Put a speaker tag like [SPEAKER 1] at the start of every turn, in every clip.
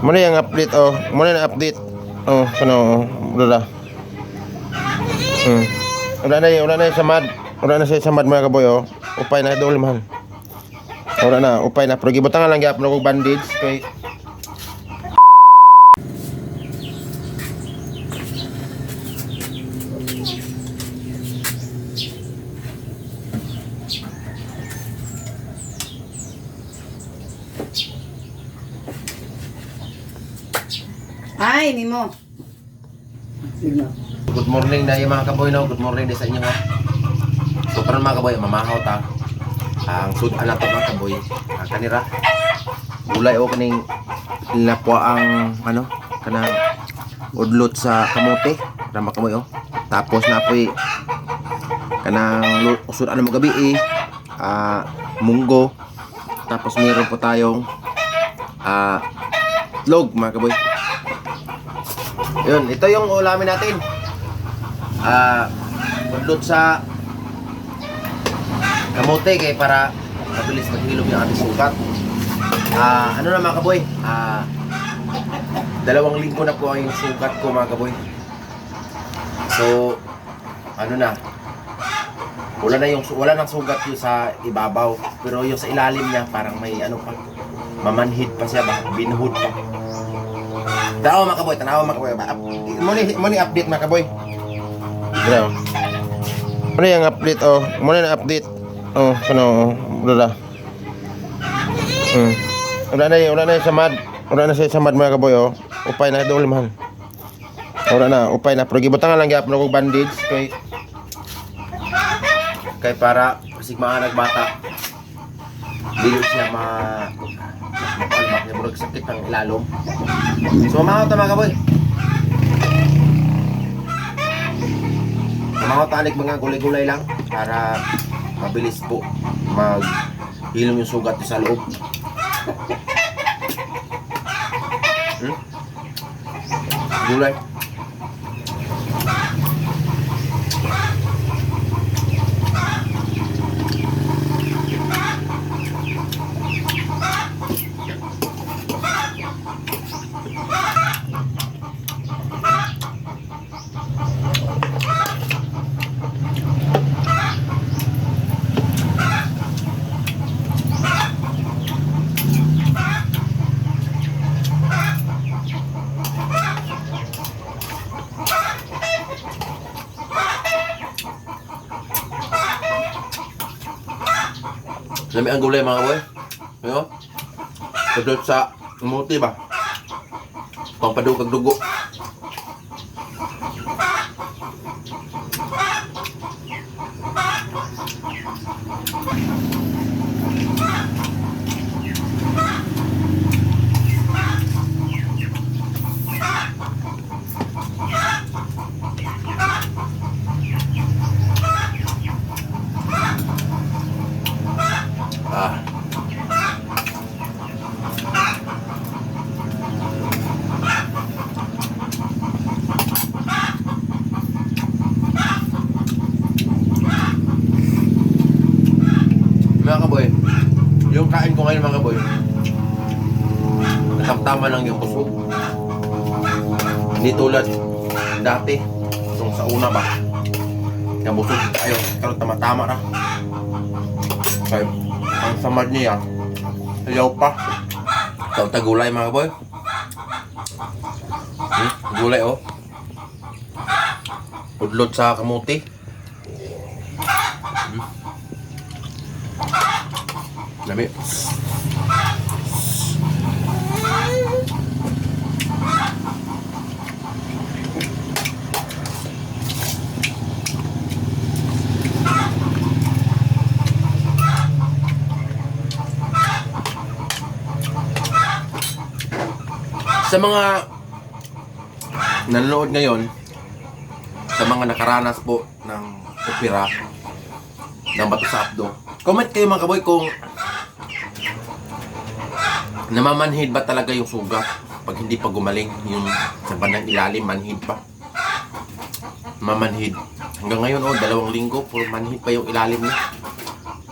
[SPEAKER 1] Muna yung update oh. Muna yung update. Oh, kano wala. Hmm. Wala na wala na yung samad. Wala na siya samad mga kaboy oh. Upay na dole man. Wala na, upay na. Pero gibutangan lang gyapon ko bandage kay
[SPEAKER 2] Ay, ni mo. Sige.
[SPEAKER 1] Good morning na yung mga kaboy no. Good morning din sa inyo ha. So karon mga kaboy, mamahaw ta. Ang sud ala to mga kaboy. Ang kanira. Gulay o kaning lapwa ang ano kanang udlot sa kamote. Rama kaboy oh. Tapos na po'y kanang usod ano mo gabi eh. Ah, munggo. Tapos meron po tayong ah log mga kaboy. Yun, ito yung ulamin natin. Ah, udlot sa kamote kay para mabilis maghilom yung ating sugat. Ah, ano na mga kaboy? Ah, dalawang linggo na po ang sugat ko mga kaboy. So, ano na? Wala na yung wala nang sugat yung sa ibabaw, pero yung sa ilalim niya parang may ano pa. Mamanhid pa siya ba? Binuhod pa. Tanawa mga kaboy, tanawa mga kaboy. Muna muna update mga kaboy. Ano? Ano yung update oh? Muna yung update. Oh, ano wala. Hmm. Wala na wala na yung samad. Wala na siya samad mga kaboy oh. Upay na dole man. Wala na, upay na. Pero gibutangan lang gyapon ko bandage kay kay para sigmaan nagbata. Dili siya ma murag sakit ang ilalom. So mga ta mga kaboy. Mga talik mga gulay-gulay lang para mabilis po mag hilom yung sugat sa loob. Hmm? Gulay. Lami ang gulay mga boy. Ayo. Tudot sa umuti ba? Pampadugag dugo. Mga kaboy, yung kain ko ngayon mga kaboy, natamtama lang yung busog. Hindi tulad dati, nung sa una ba, na busog tayo, pero tama-tama na. Okay. Samad niya, sayaw pa. Ito ta gulay mga boy. Hmm? Gulay oh. Udlot sa kamuti. Hmm? Lami. Sa mga nanonood ngayon, sa mga nakaranas po ng opera ng Bato sa Abdo, comment kayo mga kaboy kung namamanhid ba talaga yung sugat pag hindi pa gumaling yung sa bandang ilalim, manhid pa. Mamanhid. Hanggang ngayon, oh, dalawang linggo, puro manhid pa yung ilalim niya.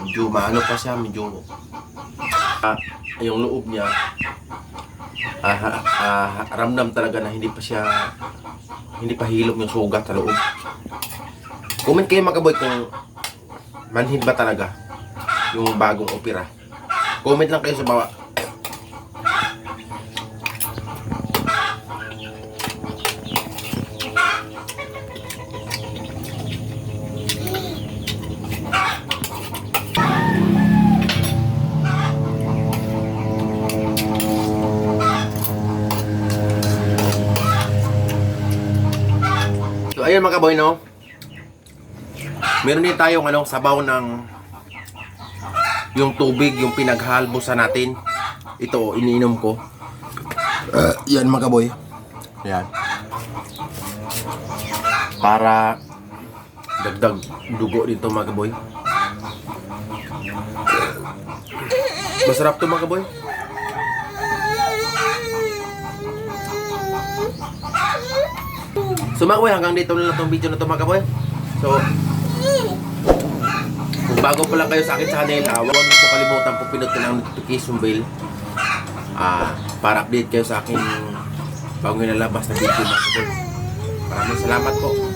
[SPEAKER 1] Medyo maano pa siya, medyo ah, yung loob niya ha- ah, ramdam talaga na hindi pa siya hindi pa hilom yung sugat sa loob. Comment kayo mga kaboy kung manhid ba talaga yung bagong opera. Comment lang kayo sa baba. Ayun mga kaboy no. Meron din tayong ano, sabaw ng yung tubig, yung pinaghalbusan natin. Ito, iniinom ko. Uh, yan mga kaboy. Yan. Para dagdag dugo dito mga kaboy. Masarap to mga kaboy. So mga kaboy, hanggang dito na lang tong video na to mga kaboy. So, kung bago pa lang kayo sa akin channel, ah, huwag niyo po kalimutan po pinutin ang notification bell ah, para update kayo sa aking bago nilabas na video mga kaboy. Maraming salamat po.